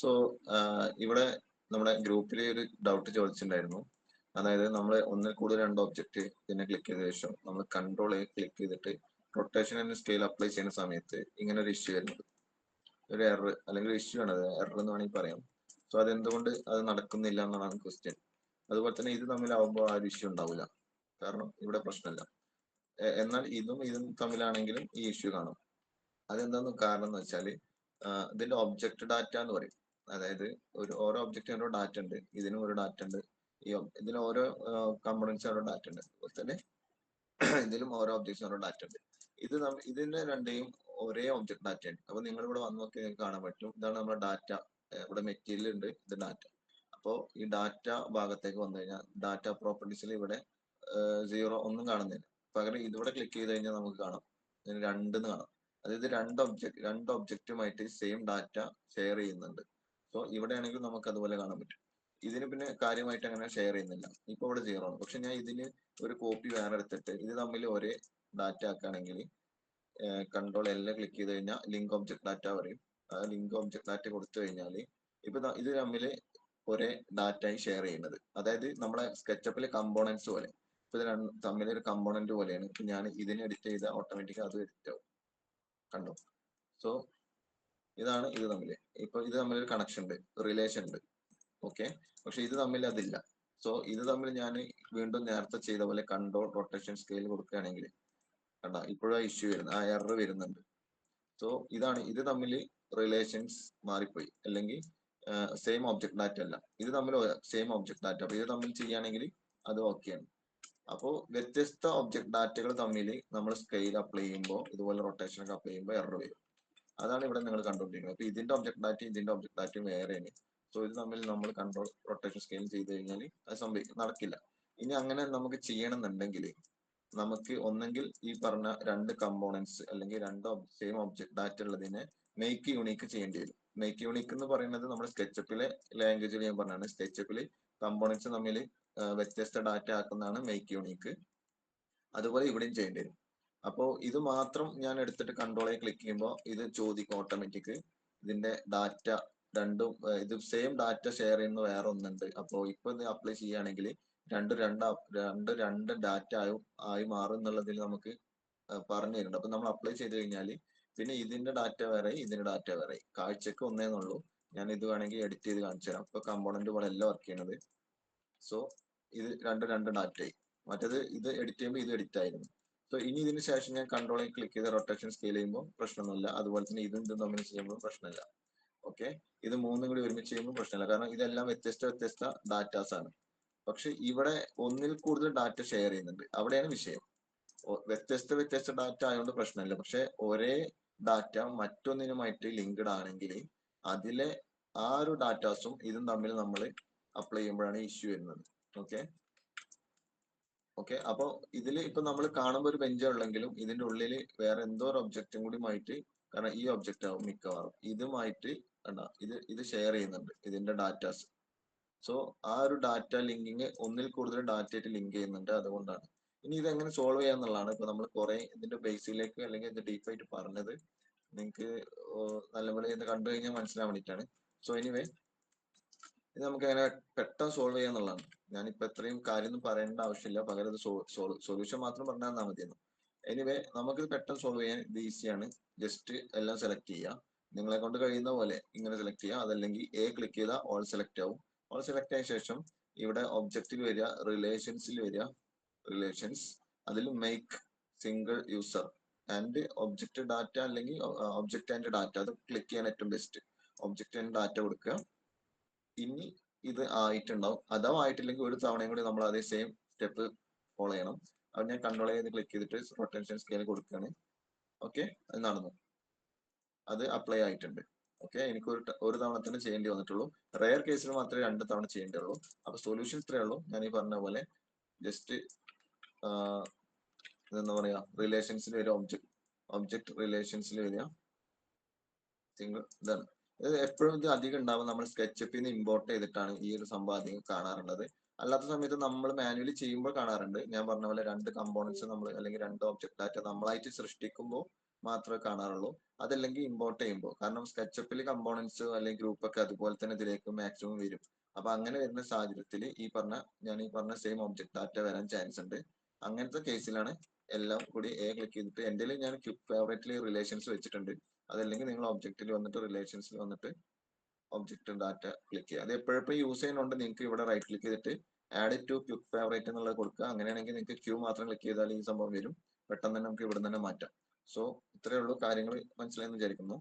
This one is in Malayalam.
സോ ഇവിടെ നമ്മുടെ ഗ്രൂപ്പിൽ ഒരു ഡൗട്ട് ചോദിച്ചിട്ടുണ്ടായിരുന്നു. അതായത് നമ്മൾ ഒന്നിൽ കൂടുതൽ രണ്ട് ഒബ്ജക്റ്റ് ഇതിനെ ക്ലിക്ക് ചെയ്ത ശേഷം നമ്മൾ കൺട്രോൾ ക്ലിക്ക് ചെയ്തിട്ട് റൊട്ടേഷൻ ആൻഡ് സ്കെയിൽ അപ്ലൈ ചെയ്യുന്ന സമയത്ത് ഇങ്ങനെ ഒരു ഇഷ്യൂ വരുന്നത്. ഒരു എറർ അല്ലെങ്കിൽ ഇഷ്യൂ ആണ് എറർ എന്ന് വേണമെങ്കിൽ പറയാം. സോ അതെന്തുകൊണ്ട് അത് നടക്കുന്നില്ല എന്നുള്ളതാണ് ക്വസ്റ്റ്യൻ അതുപോലെ തന്നെ ഇത് തമ്മിലാവുമ്പോൾ ആ ഒരു ഇഷ്യൂ ഉണ്ടാവില്ല കാരണം ഇവിടെ പ്രശ്നമില്ല. എ- എന്നാൽ ഇതും ഇതും തമ്മിലാണെങ്കിലും ഈ ഇഷ്യൂ കാണും. അതെന്താന്ന് കാരണം എന്ന് വെച്ചാൽ ഇതിന്റെ ഒബ്ജക്ട് ഡാറ്റ എന്ന് പറയും. അതായത് ഒരു ഓരോ ഒബ്ജക്റ്റിനും ഓരോ ഡാറ്റ ഉണ്ട്. ഇതിനും ഒരു ഡാറ്റ ഉണ്ട്. ഈ ഇതിന് ഓരോ കമ്പോണൻസ് ഓരോ ഡാറ്റ ഉണ്ട്. അതുപോലെ തന്നെ ഇതിലും ഓരോ ഒബ്ജക്റ്റിന് ഓരോ ഡാറ്റ ഉണ്ട്. ഇത് ഇതിന് ഇതിന്റെ രണ്ടേയും ഒരേ ഒബ്ജക്ട് ഡാറ്റ ഉണ്ട്. അപ്പൊ നിങ്ങൾ ഇവിടെ വന്ന് നോക്കി നിങ്ങൾക്ക് കാണാൻ പറ്റും. ഇതാണ് നമ്മുടെ ഡാറ്റ ഇവിടെ മെറ്റീരിയൽ ഉണ്ട്. ഇത് ഡാറ്റ അപ്പോ ഈ ഡാറ്റ ഭാഗത്തേക്ക് വന്നു കഴിഞ്ഞാൽ ഡാറ്റ പ്രോപ്പർട്ടീസിൽ ഇവിടെ സീറോ ഒന്നും കാണുന്നില്ല. പകരം ഇതിവിടെ ക്ലിക്ക് ചെയ്ത് കഴിഞ്ഞാൽ നമുക്ക് കാണാം. ഇതിന് രണ്ടെന്ന് കാണാം. അതായത് രണ്ട് ഒബ്ജക്ട് രണ്ട് ഒബ്ജക്റ്റുമായിട്ട് സെയിം ഡാറ്റ ഷെയർ ചെയ്യുന്നുണ്ട്. സോ ഇവിടെ ആണെങ്കിൽ നമുക്ക് അതുപോലെ കാണാൻ പറ്റും. ഇതിന് പിന്നെ കാര്യമായിട്ട് അങ്ങനെ ഷെയർ ചെയ്യുന്നില്ല. ഇപ്പൊ ഇവിടെ സീറോ ആണ്. പക്ഷെ ഞാൻ ഇതിന് ഒരു കോപ്പി വേറെ എടുത്തിട്ട് ഇത് തമ്മിൽ ഒരേ ഡാറ്റ ആക്കുകയാണെങ്കിൽ കൺട്രോൾ എല്ലാം ക്ലിക്ക് ചെയ്ത് കഴിഞ്ഞാൽ ലിങ്ക് ഒബ്ജക്ട് ഡാറ്റ പറയും ആ ലിങ്ക് ഒബ്ജക്ട് ഡാറ്റ കൊടുത്തു കഴിഞ്ഞാൽ ഇപ്പൊ ഇത് തമ്മിൽ ഒരേ ഡാറ്റ ആയി ഷെയർ ചെയ്യുന്നത്. അതായത് നമ്മളെ സ്കെച്ചപ്പിലെ കമ്പോണൻസ് പോലെ. ഇപ്പൊ ഇത് തമ്മിൽ ഒരു കമ്പോണന്റ് പോലെയാണ്. ഇപ്പൊ ഞാൻ ഇതിനെ എഡിറ്റ് ചെയ്ത ഓട്ടോമാറ്റിക് അത് എഡിറ്റ് ആവും. കണ്ടോ? സോ ഇതാണ് ഇത് തമ്മിൽ ഇപ്പൊ ഇത് തമ്മിൽ ഒരു കണക്ഷൻ ഉണ്ട് റിലേഷൻ ഉണ്ട്. ഓക്കെ പക്ഷെ ഇത് തമ്മിൽ അതില്ല. സോ ഇത് തമ്മിൽ ഞാൻ വീണ്ടും നേരത്തെ ചെയ്ത പോലെ കൺട്രോൾ റൊട്ടേഷൻ സ്കെയിൽ കൊടുക്കുകയാണെങ്കിൽ കണ്ട ഇപ്പോഴും ആ ഇഷ്യൂ വരുന്നത്. ആ എറർ വരുന്നുണ്ട്. സോ ഇതാണ്. ഇത് തമ്മിൽ റിലേഷൻസ് മാറിപ്പോയി. അല്ലെങ്കിൽ സെയിം ഒബ്ജക്ട് ഡാറ്റ അല്ല. ഇത് തമ്മിൽ സെയിം ഒബ്ജക്ട് ഡാറ്റ അപ്പൊ ഇത് തമ്മിൽ ചെയ്യുകയാണെങ്കിൽ അത് ഓക്കെയാണ് അപ്പോൾ വ്യത്യസ്ത ഒബ്ജക്ട് ഡാറ്റകൾ തമ്മിൽ നമ്മൾ സ്കെയിൽ അപ്ലൈ ചെയ്യുമ്പോൾ ഇതുപോലെ റൊട്ടേഷൻ ഒക്കെ അപ്ലൈ ചെയ്യുമ്പോൾ എറർ വരും. അതാണ് ഇവിടെ നിങ്ങൾ കണ്ടുകൊണ്ടിരിക്കുന്നത്. അപ്പൊ ഇതിന്റെ ഒബ്ജക്ട് ഡാറ്റയും ഇതിന്റെ ഒബ്ജക്ട് ഡാറ്റയും വേറെയാണ്. സോ ഇത് തമ്മിൽ നമ്മൾ കൺട്രോൾ റൊട്ടേഷൻ സ്കെയിൽ ചെയ്ത് കഴിഞ്ഞാൽ അത് സംഭവിക്കും. നടക്കില്ല. ഇനി അങ്ങനെ നമുക്ക് ചെയ്യണമെന്നുണ്ടെങ്കിൽ നമുക്ക് ഒന്നെങ്കിൽ ഈ പറഞ്ഞ രണ്ട് കമ്പോണൻസ് അല്ലെങ്കിൽ രണ്ട് സെയിം ഒബ്ജക്ട് ഡാറ്റ ഉള്ളതിനെ മേക്ക് യൂണീക്ക് ചെയ്യേണ്ടി വരും. മേക്ക് യൂണീക്ക് എന്ന് പറയുന്നത് നമ്മുടെ സ്കെച്ചപ്പിലെ ലാംഗ്വേജിൽ ഞാൻ പറഞ്ഞാണ് സ്കെച്ചപ്പിൽ കമ്പോണൻസ് തമ്മിൽ വ്യത്യസ്ത ഡാറ്റ ആക്കുന്നതാണ് മേക്ക് യൂണീക്ക് അതുപോലെ ഇവിടെയും ചെയ്യേണ്ടി വരും. അപ്പോൾ ഇത് മാത്രം ഞാൻ എടുത്തിട്ട് കൺട്രോളെ ക്ലിക്ക് ചെയ്യുമ്പോൾ ഇത് ചോദിക്കും ഓട്ടോമാറ്റിക് ഇതിന്റെ ഡാറ്റ രണ്ടും ഇത് സെയിം ഡാറ്റ ഷെയർ ചെയ്യുന്ന വേറെ ഒന്നുണ്ട്. അപ്പോൾ ഇപ്പൊ ഇത് അപ്ലൈ ചെയ്യുകയാണെങ്കിൽ രണ്ട് രണ്ട് രണ്ട് രണ്ട് ഡാറ്റ ആയി ആയി മാറും എന്നുള്ളതിൽ നമുക്ക് പറഞ്ഞു തരുന്നുണ്ട്. അപ്പൊ നമ്മൾ അപ്ലൈ ചെയ്ത് കഴിഞ്ഞാൽ പിന്നെ ഇതിന്റെ ഡാറ്റ വേറെ ഇതിന്റെ ഡാറ്റ വേറെ. കാഴ്ചക്ക് ഒന്നേന്നുള്ളൂ ഞാൻ ഇത് വേണമെങ്കിൽ എഡിറ്റ് ചെയ്ത് കാണിച്ചു തരാം. ഇപ്പൊ കമ്പോണന്റ് പോലെ എല്ലാം വർക്ക് ചെയ്യണത് സോ ഇത് രണ്ട് രണ്ട് ഡാറ്റ ആയി. മറ്റേത് ഇത് എഡിറ്റ് ചെയ്യുമ്പോൾ ഇത് എഡിറ്റ് ആയിരുന്നു. സോ ഇനി ഇതിന് ശേഷം ഞാൻ കൺട്രോളിൽ ക്ലിക്ക് ചെയ്ത് റൊട്ടേഷൻ സ്കെയിൽ ചെയ്യുമ്പോൾ പ്രശ്നമൊന്നുമില്ല. അതുപോലെ തന്നെ ഇതും ഇതും തമ്മിൽ ചെയ്യുമ്പോൾ പ്രശ്നമില്ല. ഓക്കെ ഇത് മൂന്നും കൂടി ഒരുമിച്ച് ചെയ്യുമ്പോൾ പ്രശ്നമില്ല. കാരണം ഇതെല്ലാം വ്യത്യസ്ത വ്യത്യസ്ത ഡാറ്റാസ് ആണ്. പക്ഷെ ഇവിടെ ഒന്നിൽ കൂടുതൽ ഡാറ്റ ഷെയർ ചെയ്യുന്നുണ്ട്. അവിടെയാണ് വിഷയം. വ്യത്യസ്ത വ്യത്യസ്ത ഡാറ്റ ആയതുകൊണ്ട് പ്രശ്നമില്ല. പക്ഷെ ഒരേ ഡാറ്റ മറ്റൊന്നിനുമായിട്ട് ലിങ്ക്ഡ് ആണെങ്കിൽ അതിലെ ആ ഒരു ഡാറ്റാസും ഇതും തമ്മിൽ നമ്മൾ അപ്ലൈ ചെയ്യുമ്പോഴാണ് ഇഷ്യൂ വരുന്നത്. ഓക്കെ ഓക്കെ അപ്പോൾ ഇതിൽ ഇപ്പൊ നമ്മൾ കാണുമ്പോൾ ഒരു ബെഞ്ച് ഉള്ളെങ്കിലും ഇതിന്റെ ഉള്ളിൽ വേറെ എന്തോ ഒരു ഒബ്ജക്റ്റും കൂടി മായിട്ട് കാരണം ഈ ഒബ്ജക്റ്റ് ആവും മിക്കവാറും. ഇതുമായിട്ട് കണ്ട ഇത് ഇത് ഷെയർ ചെയ്യുന്നുണ്ട് ഇതിന്റെ ഡാറ്റാസ് സോ ആ ഒരു ഡാറ്റ ലിങ്കിങ് ഒന്നിൽ കൂടുതൽ ഡാറ്റ ആയിട്ട് ലിങ്ക് ചെയ്യുന്നുണ്ട് അതുകൊണ്ടാണ്. ഇനി ഇത് എങ്ങനെ സോൾവ് ചെയ്യാന്നുള്ളതാണ് ഇപ്പൊ നമ്മൾ കുറെ ഇതിന്റെ ബേസിലേക്ക് അല്ലെങ്കിൽ ഇത് ഡീപ്പായിട്ട് പറഞ്ഞത്. നിങ്ങൾക്ക് നല്ലപോലെ ഇത് കണ്ടു കഴിഞ്ഞാൽ മനസ്സിലാൻ വേണ്ടിയിട്ടാണ്. സോ എനിവേ ഇത് നമുക്ക് അങ്ങനെ പെട്ടെന്ന് സോൾവ് ചെയ്യാന്നുള്ളതാണ് ഞാനിപ്പോ ഇത്രയും കാര്യമൊന്നും പറയേണ്ട ആവശ്യമില്ല. പകരം ഇത് സൊല്യൂഷൻ മാത്രം പറഞ്ഞാൽ തന്നാൽ മതിയെന്ന്. എനിവേ നമുക്കിത് പെട്ടെന്ന് സോൾവ് ചെയ്യാൻ ഇത് ഈസിയാണ് ജസ്റ്റ് എല്ലാം സെലക്ട് ചെയ്യുക നിങ്ങളെ കൊണ്ട് കഴിയുന്ന പോലെ ഇങ്ങനെ സെലക്ട് ചെയ്യുക അതല്ലെങ്കിൽ എ ക്ലിക്ക് ചെയ്താൽ ഓൾ സെലക്ട് ആവും. ഓൾ സെലക്ട് ആയ ശേഷം ഇവിടെ ഒബ്ജക്റ്റിൽ വരിക റിലേഷൻസിൽ വരിക റിലേഷൻസ് അതിൽ make single user and object data അല്ലെങ്കിൽ ഒബ്ജക്റ്റ് ആൻഡ് ഡാറ്റ അത് ക്ലിക്ക് ചെയ്യാൻ ഏറ്റവും ബെസ്റ്റ് ഒബ്ജക്റ്റ് ആൻഡ് ഡാറ്റ കൊടുക്കുക. ഇനി ഇത് ആയിട്ടുണ്ടാവും. അഥവാ ആയിട്ടില്ലെങ്കിൽ ഒരു തവണയും കൂടി നമ്മൾ അതേ സെയിം സ്റ്റെപ്പ് ഫോളോ ചെയ്യണം. അത് ഞാൻ കൺട്രോൾ ചെയ്ത് ക്ലിക്ക് ചെയ്തിട്ട് റൊട്ടേഷൻ സ്കെയിൽ കൊടുക്കുകയാണ്. ഓക്കെ അത് നടന്നു. അത് അപ്ലൈ ആയിട്ടുണ്ട്. ഓക്കെ എനിക്ക് ഒരു ഒരു തവണ തന്നെ ചെയ്യേണ്ടി വന്നിട്ടുള്ളൂ. റെയർ കേസിൽ മാത്രമേ രണ്ട് തവണ ചെയ്യേണ്ടുള്ളൂ അപ്പൊ സൊല്യൂഷൻ ഇത്രയേ ഉള്ളൂ. ഞാൻ ഈ പറഞ്ഞ പോലെ ജസ്റ്റ് എന്താ പറയാ? റിലേഷൻസിൽ വരിക ഒബ്ജക്ട് ഒബ്ജക്ട് റിലേഷൻസിൽ വരിക. സിംഗിൾ ഇതാണ് ഇത് എപ്പോഴും ഇത് അധികം ഉണ്ടാവും നമ്മൾ സ്കെച്ചപ്പിൽ നിന്ന് ഇമ്പോർട്ട് ചെയ്തിട്ടാണ് ഈ ഒരു സംഭവം അധികം കാണാറുള്ളത്. അല്ലാത്ത സമയത്ത് നമ്മൾ മാനുവലി ചെയ്യുമ്പോൾ കാണാറുണ്ട്. ഞാൻ പറഞ്ഞ പോലെ രണ്ട് കമ്പോണൻസ് നമ്മൾ അല്ലെങ്കിൽ രണ്ട് ഒബ്ജക്ട് ഡാറ്റ നമ്മളായിട്ട് സൃഷ്ടിക്കുമ്പോൾ മാത്രമേ കാണാറുള്ളൂ. അതല്ലെങ്കിൽ ഇമ്പോർട്ട് ചെയ്യുമ്പോൾ. കാരണം സ്കെച്ചപ്പിൽ കമ്പോണൻസ് അല്ലെങ്കിൽ ഗ്രൂപ്പ് ഒക്കെ അതുപോലെ തന്നെ ഇതിലേക്ക് മാക്സിമം വരും. അപ്പൊ അങ്ങനെ വരുന്ന സാഹചര്യത്തിൽ ഈ പറഞ്ഞ ഞാൻ ഈ പറഞ്ഞ സെയിം ഒബ്ജക്ട് ഡാറ്റ വരാൻ ചാൻസ് ഉണ്ട്. അങ്ങനത്തെ കേസിലാണ് എല്ലാം കൂടി എ ക്ലിക്ക് ചെയ്തിട്ട്. എന്റെ ഞാൻ ഫേവറേറ്റിൽ റിലേഷൻസ് വെച്ചിട്ടുണ്ട്. അതല്ലെങ്കിൽ നിങ്ങൾ ഒബ്ജക്റ്റിൽ വന്നിട്ട് റിലേഷൻസിൽ വന്നിട്ട് ഒബ്ജക്റ്റ് ഡാറ്റ ക്ലിക്ക് ചെയ്യുക. അത് എപ്പോഴെപ്പോഴും യൂസ് ചെയ്യുന്നുണ്ട് നിങ്ങൾക്ക് ഇവിടെ റൈറ്റ് ക്ലിക്ക് ചെയ്തിട്ട് ആഡ് ടു ക്യൂ ഫേവറേറ്റ് എന്നുള്ളത് കൊടുക്കുക. അങ്ങനെയാണെങ്കിൽ നിങ്ങൾക്ക് ക്യൂ മാത്രം ക്ലിക്ക് ചെയ്താൽ ഈ സംഭവം വരും. പെട്ടെന്ന് തന്നെ നമുക്ക് ഇവിടെ തന്നെ മാറ്റാം. സോ ഇത്രയേ ഉള്ളൂ കാര്യങ്ങൾ മനസ്സിലായെന്ന് വിചാരിക്കുന്നു.